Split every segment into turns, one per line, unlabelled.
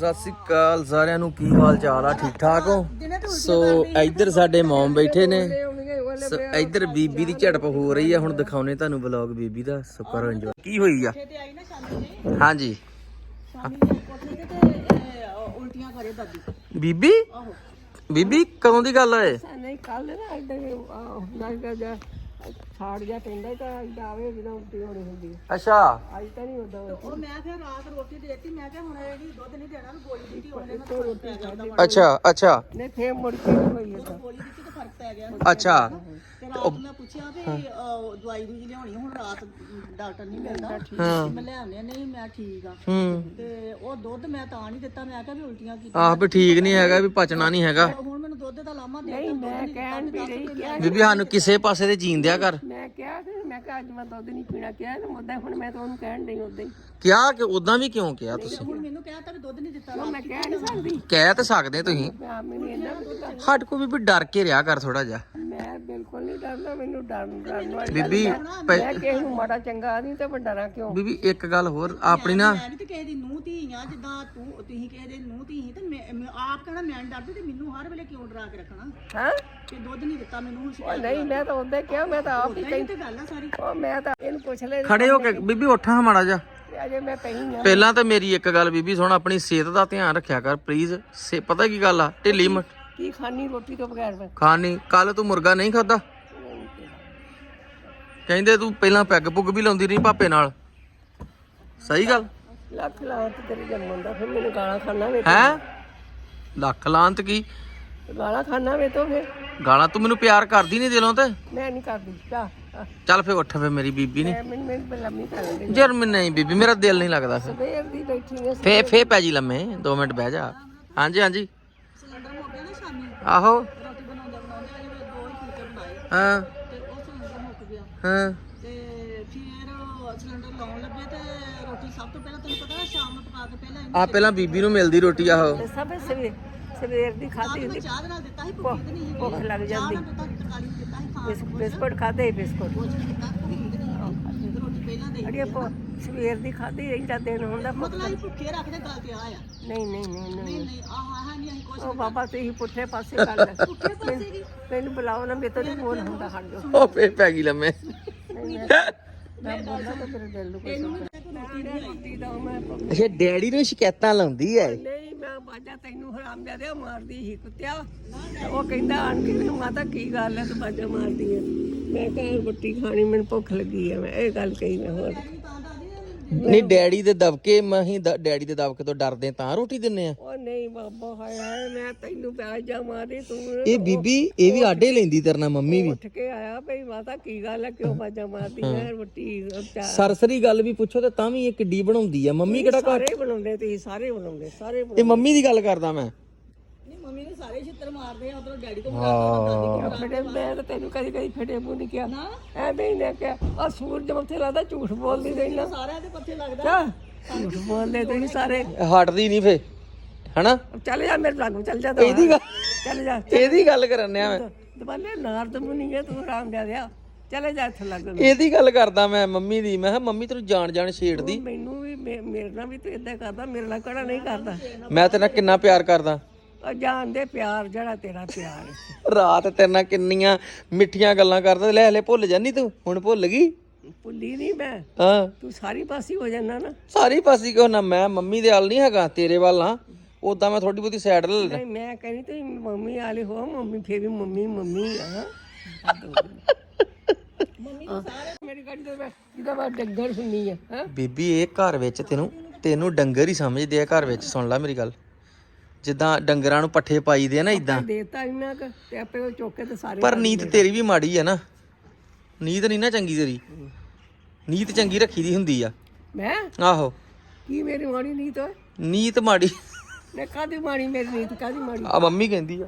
ਸਤਿ ਸ੍ਰੀ ਅਕਾਲ, ਸਾਰਿਆਂ ਨੂੰ ਕੀ ਹਾਲ ਚਾਲ ਆ? ਠੀਕ ਠਾਕ ਹੋ? ਸੋ ਇੱਧਰ ਸਾਡੇ ਮੌਮ ਬੈਠੇ ਨੇ। ਸੋ ਇੱਧਰ ਬੀਬੀ ਦੀ ਝੜਪ ਹੋ ਰਹੀ ਆ। ਹੁਣ ਦਿਖਾਉਨੇ ਤੁਹਾਨੂੰ ਵਲੌਗ ਬੀਬੀ ਦਾ। ਸੋ ਕਰੋ enjoy। ਕੀ ਹੋਈ ਆ? ਹਾਂਜੀ। ਬੀਬੀ? ਬੀਬੀ, ਕਦੋਂ ਦੀ ਗੱਲ ਆ ਇਹ?
ਨਹੀਂ ਕੱਲ ਨਾ ਇਦਾਂ ਨਾ ਜਾ ਛਾੜ ਜਾ ਪੈਂਦਾ ਤਾਂ ਇਦਾਂ ਆਵੇ ਜਦੋਂ ਉਲਟੀ ਹੋਣੀ ਹੁੰਦੀ। ਹੈ।
ਅੱਛਾ।
ਅੱਜ ਤਾਂ ਨਹੀਂ ਉਦਾਂ
ਉਹ ਮੈਂ ਫਿਰ ਰਾਤ ਰੋਟੀ ਦੇਤੀ ਮੈਂ ਕਿਹਾ ਹੁਣ ਇਹ ਨਹੀਂ ਦੁੱਧ ਨਹੀਂ ਦੇਣਾ ਨੂੰ ਗੋਲੀ ਦਿੱਤੀ ਉਹਨੇ ਨਾ ਫ਼ਰਕ ਪੈ ਗਿਆ ਉਹਦਾ
ਅੱਛਾ ਅੱਛਾ।
ਨਹੀਂ ਫੇਰ ਮੁੜ ਕੇ ਹੋਈ ਏਦਾਂ
ਗੋਲੀ ਦਿੱਤੀ ਤੇ ਫ਼ਰਕ ਪੈ ਗਿਆ।
ਅੱਛਾ।
ਤੇ ਰਾਤ ਮੈਂ ਪੁੱਛਿਆ ਵੀ ਅਹ, ਦਵਾਈ ਦੂਜੀ ਲਿਆਉਣੀ ਹੁਣ ਰਾਤ ਡਾਕਟਰ ਨਹੀਂ ਮਿਲਦਾ।
ਹਾਂ।
ਮੈਂ ਲਿਆਉਂਦੇ ਨਹੀਂ ਮੈਂ ਠੀਕ ਆ।
ਹੂੰ।
ਤੇ ਉਹ ਦੁੱਧ ਮੈਂ ਤਾਂ ਨਹੀਂ ਦਿੱਤਾ ਮੈਂ ਕਿਹਾ ਵੀ ਉਲਟੀਆਂ ਕੀ
ਆਹ ਵੀ ਠੀਕ ਨਹੀਂ ਹੈਗਾ ਵੀ ਪਚਣਾ ਨਹੀਂ ਹੈਗਾ।
ਹੁਣ ਮੈਨੂੰ ਦੁੱਧ ਦਾ ਲਾਮਾ ਦੇ
ਨਹੀਂ ਮੈਂ ਕਹਿਣ ਵੀ ਰਹੀ ਕਿਹਾ
ਬੀਬੀ ਸਾਨੂੰ ਕਿਸੇ ਪਾਸੇ ਤੇ ਜੀਣ ਦਿਆ ਕਰ।
ਮੈਂ ਕਿਹਾ ਕਿ ਮੈਂ ਕਿਹਾ ਅੱਜ ਮੈਂ ਦੁੱਧ ਨਹੀਂ ਪੀਣਾ ਕਿਹਾ ਤੇ ਮੁੱਦਾ ਹੁਣ ਮੈਂ ਤਾਂ ਉਹਨੂੰ ਕਹਿਣ ਡਈ ਉਦਾਂ ਹੀ।
ਕਿਹਾ ਕਿ ਉਦਾਂ ਵੀ ਕਿਉਂ ਕਿਹਾ ਤੁਸੀਂ?
ਹੁਣ ਮੈਨੂੰ ਕਹਿਤਾ ਵੀ ਦੁੱਧ ਨਹੀਂ ਦਿੱਤਾ
ਮੈਂ ਕਹਿ ਨਹੀਂ ਸਕਦੀ?
ਕਹਿ ਤਾਂ ਸਕਦੇ ਤੁਸੀਂ।
ਮੈਂ ਮੈਨੂੰ ਇੰਨਾ ਵੀ ਪਤਾ
ਹੱਟ ਕੋ ਵੀ ਡਰ ਕੇ ਰਿਹਾ ਕਰ ਥੋੜਾ ਜਿਹਾ।
ਨਹੀਂ ਡਰਦਾ ਮੈਨੂੰ ਡਰ ਡਰਨ ਵਾਲੀ
ਬੀਬੀ
ਮੈਂ ਕਿਸੇ ਨੂੰ ਮਾੜਾ ਚੰਗਾ ਨਹੀਂ ਤੇ ਮੈਂ ਡਰਾਂ ਕਿਉਂ?
ਬੀਬੀ ਇੱਕ ਗੱਲ ਹੋਰ ਆਪਣੀ ਨਾ
ਮੈਂ ਵੀ ਤੇ ਕਿਸੇ ਦੀ ਨੂੰਹ ਧੀ ਆ ਜਿੱਦਾਂ ਤੂੰ ਤੁਸੀਂ ਕਿਸੇ ਦੇ ਨੂੰਹ ਧੀ ਸੀ ਤੇ ਮੈਂ ਮੈਂ ਆਪ ਕਹਿਣਾ ਮੈਂ ਨੀ ਡਰਦੀ ਤੇ ਮੈਨੂੰ ਹਰ ਵੇਲੇ ਕਿਉਂ ਡਰਾ ਕੇ ਰੱਖਣਾ?
ਹਾਂ?
ਕਿ ਦੁੱਧ ਨਹੀਂ ਦਿੱਤਾ ਮੈਨੂੰ ਹੁਣ
ਉਹ ਨਹੀਂ ਮੈਂ ਤਾਂ ਉਦਾਂ ਕਿਹਾ ਮੈਂ ਤਾਂ ਆਪ ਹੀ
ਇਹ ਤੇ ਗੱਲ ਆ ਸਾਰੀ।
ਉਹ ਮੈਂ ਤਾਂ ਇਹਨੂੰ ਪੁੱਛ ਲੈ
ਖੜੇ ਹੋ ਕੇ ਬੀਬੀ ਉੱਠਾਂ ਮਾੜਾ ਜਾ
ਅਜੇ ਮੈਂ ਪਈ ਆ।
ਪਹਿਲਾਂ ਤਾਂ ਮੇਰੀ ਇੱਕ ਗੱਲ ਬੀਬੀ ਸੁਣ ਆਪਣੀ ਸਿਹਤ ਦਾ ਧਿਆਨ ਰੱਖਿਆ ਕਰ ਪਲੀਜ਼ ਸੇ ਪਤਾ ਕੀ ਗੱਲ ਆ? ਢਿੱਲੀ ਮ-
ਕੀ ਖਾਣੀ ਰੋਟੀ ਤੋਂ ਬਗੈਰ ਮੈਂ
ਖਾਣੀ। ਕੱਲ ਤੂੰ ਮੁਰਗਾ ਨਹੀਂ ਖਾਦਾ ਕਹਿੰਦੇ ਤੂੰ ਪਹਿਲਾਂ ਪੈਗ ਪੁੱਗ ਵੀ ਲਾਉਂਦੀ ਰਹੀ ਪਾਪੇ ਨਾਲ। ਸਹੀ ਗੱਲ?
ਲੱਖ ਲਾਤ ਤੇਰੇ ਜੰਮਣ ਦਾ ਫਿਰ ਮੈਨੂੰ ਗਾਲਾਂ ਖਾਣਾ ਵੇ
ਹੈ? ਲੱਖ ਲਾਂਤ ਕੀ?
ਗਾਲਾਂ ਖਾਣਾ ਵੇ ਤੋਂ ਫਿਰ।
ਗਾਲਾਂ ਤੂੰ ਮੈਨੂੰ ਪਿਆਰ ਕਰਦੀ ਨਹੀਂ ਦਿਲੋਂ ਤੇ?
ਮੈਂ ਨਹੀਂ ਕਰਦੀ ਜਾ
ਚੱਲ ਫੇ ਉੱਠ ਫੇ ਮੇਰੀ ਬੀਬੀ ਨਹੀਂ
ਮੈਂ ਮੈਨੂੰ ਲੰਮੀ
ਮੈਂ ਨਹੀਂ ਬੀਬੀ ਮੇਰਾ ਦਿਲ ਨਹੀਂ ਲੱਗਦਾ ਫਿਰ।
ਸਵੇਰ ਦੀ ਬੈਠੀ ਆ
ਫੇ ਫੇ ਪੈ ਜੀ ਲੰਮੇ 2 ਮਿੰਟ ਬਹਿ ਜਾ। ਹਾਂਜੀ ਹਾਂਜੀ।
ਸਿਲੰਡਰ ਮੁੱਕ ਗਿਆ ਨਾ ਸ਼ਾਮੀ।
ਆਹੋ।
ਰੋਟੀ ਬਣਾਉਂਦੇ ਬਣਾਉਂਦੇ ਅਜੇ ਮੈਂ ਦੋ ਹੀ ਫੁਲਕੇ ਬਣਾਏ।
ਹਾਂ
ਤੇ ਉਹ ਸਿਲੰਡਰ ਮੁੱਕ ਗਿਆ।
ਹਾਂ।
ਤੇ ਫਿਰ ਸਿਲੰਡਰ ਲਾਉਣ ਲੱਗੇ ਤੇ ਰੋਟੀ ਸਭ ਤੋਂ ਪਹਿਲਾਂ ਤੈਨੂੰ ਪਤਾ ਨਾ ਸ਼ਾਮ ਨੂੰ ਪਕਾ ਕੇ ਪਹਿਲਾਂ
ਆ ਪਹਿਲਾਂ ਬੀਬੀ ਨੂੰ ਮਿਲਦੀ ਰੋਟੀ ਆਹੋ।
ਤੇ ਸਭ ਸਵੇਰ ਸਵੇਰ ਦੀ ਖਾਦੀ
ਮੈਂ ਚਾਹ ਦੇ ਨਾਲ ਦਿੱਤਾ ਸੀ ਭੁੱਖੀ ਤੇ ਨਹੀਂ ਸੀ
ਭੁੱਖ ਲੱਗ ਜਾਂਦੀ।
ਚਾਹ ਨਾਲ ਦਿੱਤਾ ਕਾਲੀ ਦਿੱਤਾ ਸੀ ਖਾਣ ਨੂੰ
ਬਿਸਕੁਟ ਖਾਦੇ ਬਿਸਕੁਟ।
ਕੁਝ ਨਹੀਂ ਦਿੱਤਾ ਭੁੱਖੀ ਤੇ ਨਹੀਂ ਸੀ ਰੋਟੀ ਪਹਿਲਾਂ ਦੇ
ਅੜੀਏ ਭੁ- ਸਵੇਰ ਦੀ ਖਾਦੀ ਇੰਦਾ ਦਿਨ ਹੁੰਦਾ
ਮਤਲਬ ਅਸੀਂ ਭੁੱਖੇ ਰੱਖਦੇ ਗੱਲ ਤੇ ਆ ਆ
ਨਹੀਂ ਨਹੀਂ ਨਹੀਂ ਨਹੀਂ।
ਨਹੀਂ ਆਹ ਆਹ ਨਹੀਂ ਅਸੀਂ ਕੁਝ
ਉਹ ਬਾਬਾ ਤੁਸੀਂ ਪੁੱਠੇ ਪਾਸੇ ਕਰ ਲੈ। ਪੁੱਠੇ ਪਾਸੇ ਕੀ? ਮੈਨੂੰ ਬੁਲਾਓ ਨਾ ਮੇਰੇ ਤੋਂ ਨਹੀਂ ਬੋਲ ਹੁੰਦਾ ਹਟ ਜਾਓ।
ਉਹ ਫੇ ਪੈ ਗਈ ਲੰਮੇ।
ਨਹੀਂ ਮੈਂ ਮੈਂ ਬੋਲਦਾ ਤਾਂ ਤੇਰੇ ਦਿਲ ਨੂੰ ਕੁਝ ਰੋਟੀ ਦਾ ਮੈਂ ਪ-
ਇਹ ਡੈਡੀ ਨੂੰ ਸ਼ਿਕਾਇਤਾਂ ਲਾਉਂਦੀ ਐ।
ਨਹੀਂ ਮੈਂ ਬਾਜਾ ਤੈਨੂੰ ਹਰਾਮ ਦੇ ਦੇ ਮਾਰਦੀ ਸੀ ਕੁੱਤਿਆ। ਉਹ ਕਹਿੰਦਾ ਆਣ ਕੇ ਮਾਤਾ ਕੀ ਗੱਲ ਹੈ ਤੂੰ ਬਾਜਾ ਮਾਰਦੀ ਹੈ ਮੈਂ ਕਿਹਾ ਰੋਟੀ ਖਾਣੀ ਮੈਨੂੰ ਭੁੱਖ ਲੱਗੀ ਹੈ ਮੈਂ ਇਹ ਗੱਲ ਕਹੀ ਮੈਂ ਹੋਰ।
ਨਹੀਂ ਡੈਡੀ ਦੇ ਦਬਕੇ ਮਹੀਂ ਡੈਡੀ ਦੇ ਦਬਕੇ ਤੋਂ ਡਰਦੇ ਤਾਂ ਰੋਟੀ ਦਿੰਨੇ ਆ
ਉਹ ਨਹੀਂ ਬਾਬਾ ਹਾਏ ਹਾਏ ਮੈਂ ਤੈਨੂੰ ਬਾਜਾ ਮਾਰੀ ਤੂੰ
ਇਹ ਬੀਬੀ ਇਹ ਵੀ ਆਡੇ ਲੈਂਦੀ ਤੇਰੇ ਨਾਲ ਮੰਮੀ ਵੀ।
ਉੱਠ ਕੇ ਆਇਆ ਭਈ ਮਾਤਾ ਕੀ ਗੱਲ ਹੈ ਕਿਉਂ ਬਾਜਾ ਮਾਰਦੀ ਹੈ ਰੋਟੀ
ਸਰਸਰੀ ਗੱਲ ਵੀ ਪੁੱਛੋ ਤੇ ਤਾਂ ਵੀ ਇਹ ਕਿੱਡੀ ਬਣਾਉਂਦੀ ਆ। ਮੰਮੀ ਕਿਹੜਾ ਘਰ
ਸਾਰੇ ਬਣਾਉਂਦੇ ਤੁਸੀਂ ਸਾਰੇ ਬਣਾਉਂਦੇ ਸਾਰੇ
ਇਹ ਮੰਮੀ ਦੀ ਗੱਲ ਕਰਦਾ ਮੈਂ।
ਮੰਮੀ ਨੇ ਸਾਰੇ ਛਿੱਤਰ ਮਾਰਦੇ ਆ ਉਧਰੋਂ ਡੈਡੀ ਤੋਂ
ਹਾਂ।
ਫਟੇ ਮੈਂ ਤਾਂ ਤੈਨੂੰ ਕਦੀ ਕਦੀ ਫਟੇ ਮੂੰਹ ਨਹੀਂ ਕਿਹਾ। ਐਵੇਂ ਹੀ ਨਾ ਕਿਹਾ ਆ ਸੂਰਜ ਮੱਥੇ ਲੱਗਦਾ ਝੂਠ ਬੋਲਦੀ ਰਹਿਣਾ
ਸਾਰਿਆਂ ਦੇ ਪੱਥੇ ਲੱਗਦਾ।
ਕਿਆ ਝੂਠ ਬੋਲਦੇ ਤੁਸੀਂ ਸਾਰੇ।
ਹਟਦੀ ਨਹੀਂ ਫੇ ਹਨਾ?
ਚੱਲ ਜਾ ਮੇਰੇ ਲਾਗੂ ਚੱਲ ਜਾ ਤੂੰ
ਇਹਦੀ ਗੱਲ
ਚੱਲ ਜਾ।
ਇਹਦੀ ਗੱਲ ਕਰਨਿਆ ਮੈਂ।
ਦਬਾਲੇ ਨਾਰਦ ਮੁਨੀ ਹੈ ਤੂੰ ਰਾਮ ਜਾ ਦਿਆ ਚਲੇ ਜਾ ਇੱਥੇ ਲੱਗ।
ਇਹਦੀ ਗੱਲ ਕਰਦਾ ਮੈਂ ਮੰਮੀ ਦੀ। ਮੈਂ ਕਿਹਾ ਮੰਮੀ ਤੈਨੂੰ ਜਾਣ ਜਾਣ ਛੇੜਦੀ।
ਮੈਨੂੰ ਵੀ ਮੇਰੇ ਨਾਲ ਵੀ ਤੂੰ ਇਦਾਂ ਕਰਦਾ ਮੇਰੇ ਨਾਲ ਕਿਹੜਾ ਨਹੀਂ ਕਰਦਾ।
ਮੈਂ ਤੇਰੇ ਕਿੰਨਾ ਪਿਆਰ ਕਰਦਾ।
ਉਹ ਜਾਣਦੇ ਪਿਆਰ ਜਿਹੜਾ ਤੇਰਾ ਪਿਆਰ ਹੈ।
ਰਾਤ ਤੇਰੇ ਨਾਲ ਕਿੰਨੀਆਂ ਮਿੱਠੀਆਂ ਗੱਲਾਂ ਕਰਦਾ ਲੈ ਹਲੇ ਭੁੱਲ ਜਾਨੀ ਤੂੰ ਹੁਣ ਭੁੱਲ ਗਈ?
ਭੁੱਲੀ ਨਹੀਂ ਮੈਂ।
ਹਾਂ।
ਤੂੰ ਸਾਰੀ ਪਾਸੀ ਹੋ ਜਾਣਾ ਨਾ।
ਸਾਰੀ ਪਾਸੀ ਕਿਉਂ ਨਾ? ਮੈਂ ਮੰਮੀ ਦੇ ਹਾਲ ਨਹੀਂ ਹੈਗਾ ਤੇਰੇ ਵੱਲ ਆ ਉਦਾਂ ਮੈਂ ਥੋੜੀ ਬਹੁਤੀ ਸਾਈਡ ਲੈ ਲੈਣਾ
ਨਹੀਂ ਮੈਂ ਕਹਿੰਦੀ ਤੂੰ ਮੰਮੀ ਵਾਲੀ ਹੋ ਮੰਮੀ ਫੇਰ ਵੀ ਮੰਮੀ ਮੰਮੀ ਆ ਮੰਮੀ ਸਾਰੇ ਮੇਰੀ ਗੱਡੀ ਤੇ ਮੈਂ ਜਿਹਦਾ ਮੈਂ ਡੰਗਰ ਸੁਣਨੀ ਆ ਹਾਂ।
ਬੀਬੀ ਇਹ ਘਰ ਵਿੱਚ ਤੈਨੂੰ ਤੈਨੂੰ ਡੰਗਰ ਹੀ ਸਮਝਦੇ ਆ ਘਰ ਵਿੱਚ ਸੁਣ ਲੈ ਮੇਰੀ ਗੱਲ। ਜਿੱਦਾਂ ਡੰਗਰਾਂ ਨੂੰ ਪੱਠੇ ਪਾਈਦੇ ਆ ਨਾ ਇਦਾਂ
ਦੇਤਾ ਇੰਨਾ ਕ ਤੇ ਆਪੇ ਉਹ ਚੁੱਕ ਕੇ ਤੇ ਸਾਰੇ
ਪਰ ਨੀਤ ਤੇਰੀ ਵੀ ਮਾੜੀ ਆ ਨਾ। ਨੀਤ ਨਹੀਂ ਨਾ ਚੰਗੀ ਤੇਰੀ। ਨੀਤ ਚੰਗੀ ਰੱਖੀ ਦੀ ਹੁੰਦੀ ਆ।
ਮੈਂ?
ਆਹੋ।
ਕੀ ਮੇਰੀ ਮਾੜੀ ਨੀਤ ਓਏ
ਨੀਤ ਮਾੜੀ।
ਨੇ ਕਾਦੀ ਮਾੜੀ ਮੇਰੀ ਨੀਤ ਕਾਦੀ ਮਾੜੀ?
ਆ ਮੰਮੀ ਕਹਿੰਦੀ ਆ।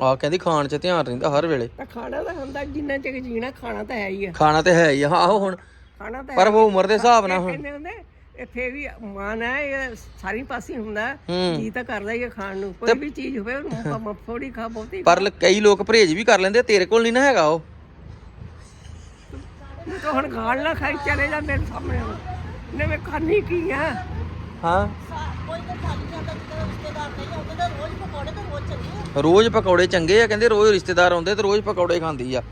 ਆ ਕਹਿੰਦੀ ਖਾਣ 'ਚ ਧਿਆਨ ਰਹਿੰਦਾ ਹਰ ਵੇਲੇ।
ਤਾਂ ਖਾਣਾ ਤਾਂ ਹੁੰਦਾ ਜਿੰਨਾ ਚਿਰ ਜੀਣਾ ਖਾਣਾ ਤਾਂ ਹੈ ਹੀ ਆ।
ਖਾਣਾ ਤੇ ਹੈ ਹੀ ਆ। ਆਹੋ ਹੁਣ।
ਖਾਣਾ ਤਾਂ
ਪਰ ਉਹ ਉਮਰ ਦੇ ਹਿਸਾਬ ਨਾਲ ਹੁਣ।
ਕਹਿੰਦੇ ਹੁੰਦੇ? ਇੱਥੇ ਵੀ ਮਾਨ ਹੈ ਇਹ ਸਾਰੀ ਪਾਸੇ ਹੁੰਦਾ ਜੀ ਤਾਂ ਕਰਦਾ ਹੀ ਖਾਣ ਨੂੰ। ਕੋਈ ਵੀ ਚੀਜ਼ ਹੋਵੇ ਉਹਨੂੰ ਥੋੜੀ ਖਾ ਬਹੁਤੀ।
ਪਰ ਕਈ ਲੋਕ ਪਰਹੇਜ ਵੀ ਕਰ ਲੈਂਦੇ ਤੇਰੇ ਕੋਲ ਨਹੀਂ ਨਾ ਹੈਗਾ ਉਹ।
ਤੂੰ ਹੁਣ ਗਾਲ ਨਾ ਖਾਈ ਚਲੇ ਜਾ ਮੇਰੇ ਸਾਹਮਣੇ ਨੇ ਮੈਂ ਖਾਣੀ ਕੀ ਆ?
ਹਾਂ।
ਰੋਜ਼ ਪਕੌੜੇ ਚੰਗੇ
ਰੋਜ਼ ਪਕੌੜੇ ਚੰਗੇ ਆ ਕਹਿੰਦੇ ਰੋਜ਼ ਰਿਸ਼ਤੇਦਾਰ ਆਉਂਦੇ ਤੇ ਰੋਜ਼ ਪਕੌੜੇ ਖਾਂਦੀ ਆ।